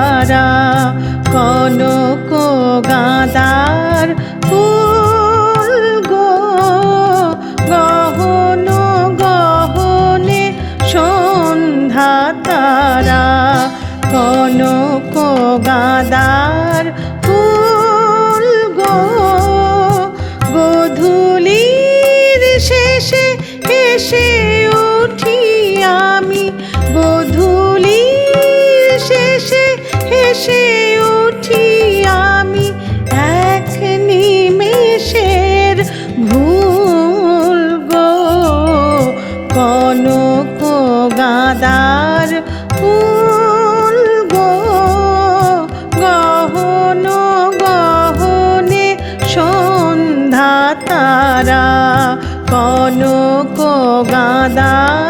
তারা কনক গাদার ভেসে উঠি আমি এক নিমেষের ভুল গো। কনক গাদার সন্ধ্যা তারা। কনক গাদার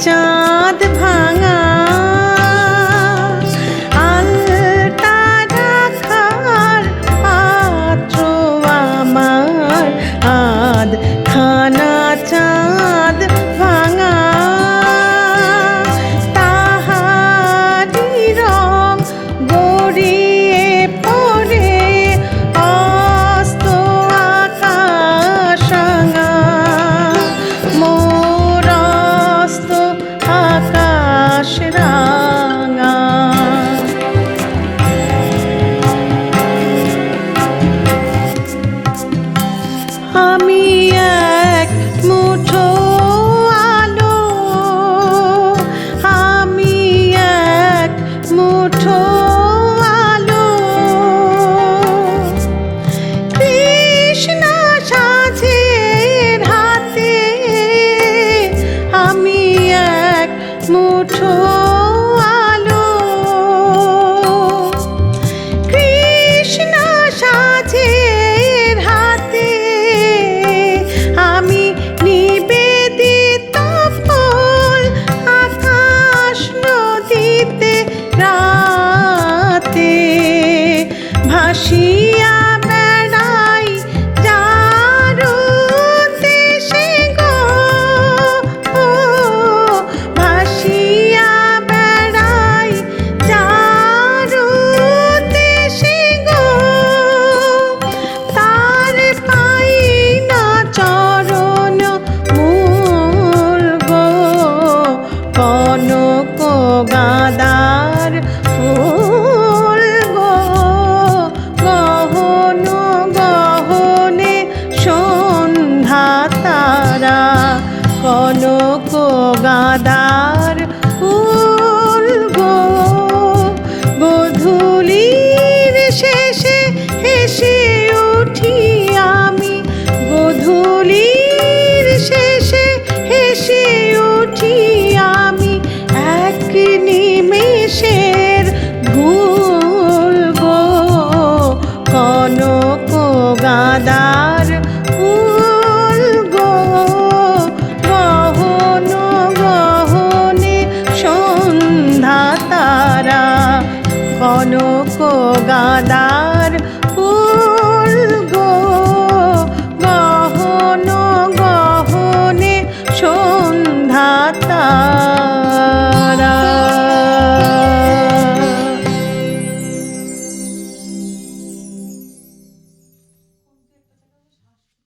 家.が他。